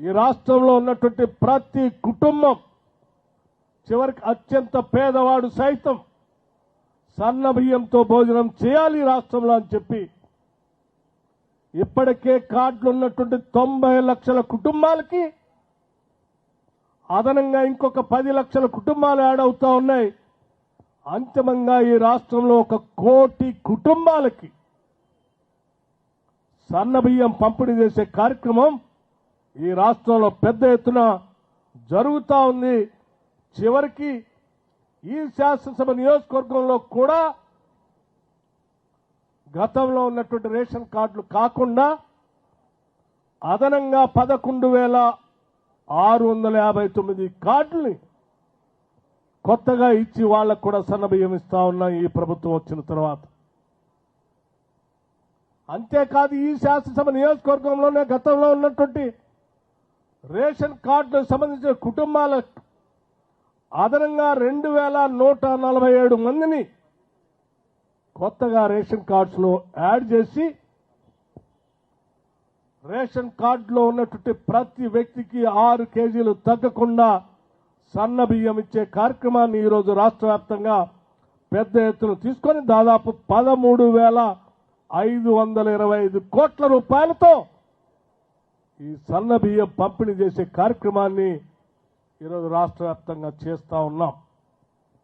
ఈ రాష్ట్రంలో ఉన్నటువంటి ప్రతి కుటుంబం చివరికి అత్యంత పేదవాడు సైతం సన్న బియ్యంతో భోజనం చేయాలి ఈ రాష్ట్రంలో అని చెప్పి ఇప్పటికే కార్డులు ఉన్నటువంటి తొంభై లక్షల కుటుంబాలకి అదనంగా ఇంకొక పది లక్షల కుటుంబాలు యాడ్ అవుతా ఉన్నాయి. అంతిమంగా ఈ రాష్ట్రంలో ఒక కోటి కుటుంబాలకి సన్న బియ్యం పంపిణీ చేసే కార్యక్రమం ఈ రాష్ట్రంలో పెద్ద ఎత్తున జరుగుతూ ఉంది. చివరికి ఈ శాసనసభ నియోజకవర్గంలో కూడా గతంలో ఉన్నటువంటి రేషన్ కార్డులు కాకుండా అదనంగా పదకొండు వేల ఆరు వందల యాభై తొమ్మిది కార్డుల్ని కొత్తగా ఇచ్చి వాళ్ళకు కూడా సన్నబియ్యం ఇస్తా ఉన్నాం ఈ ప్రభుత్వం వచ్చిన తర్వాత. అంతేకాదు ఈ శాసనసభ నియోజకవర్గంలోనే గతంలో ఉన్నటువంటి రేషన్ కార్డు సంబంధించిన కుటుంబాల అదనంగా రెండు వేల నూట నలభై ఏడు మందిని కొత్తగా రేషన్ కార్డ్స్లో యాడ్ చేసి రేషన్ కార్డులో ఉన్నటువంటి ప్రతి వ్యక్తికి ఆరు కేజీలు తగ్గకుండా సన్న బియ్యం ఇచ్చే కార్యక్రమాన్ని ఈరోజు రాష్ట్ర వ్యాప్తంగా పెద్ద ఎత్తున తీసుకొని దాదాపు పదమూడు వేల ఐదు వందల ఇరవై ఐదు కోట్ల రూపాయలతో ఈ సన్న బియ్యం పంపిణీ చేసే కార్యక్రమాన్ని ఈరోజు రాష్ట్ర వ్యాప్తంగా చేస్తా ఉన్నాం.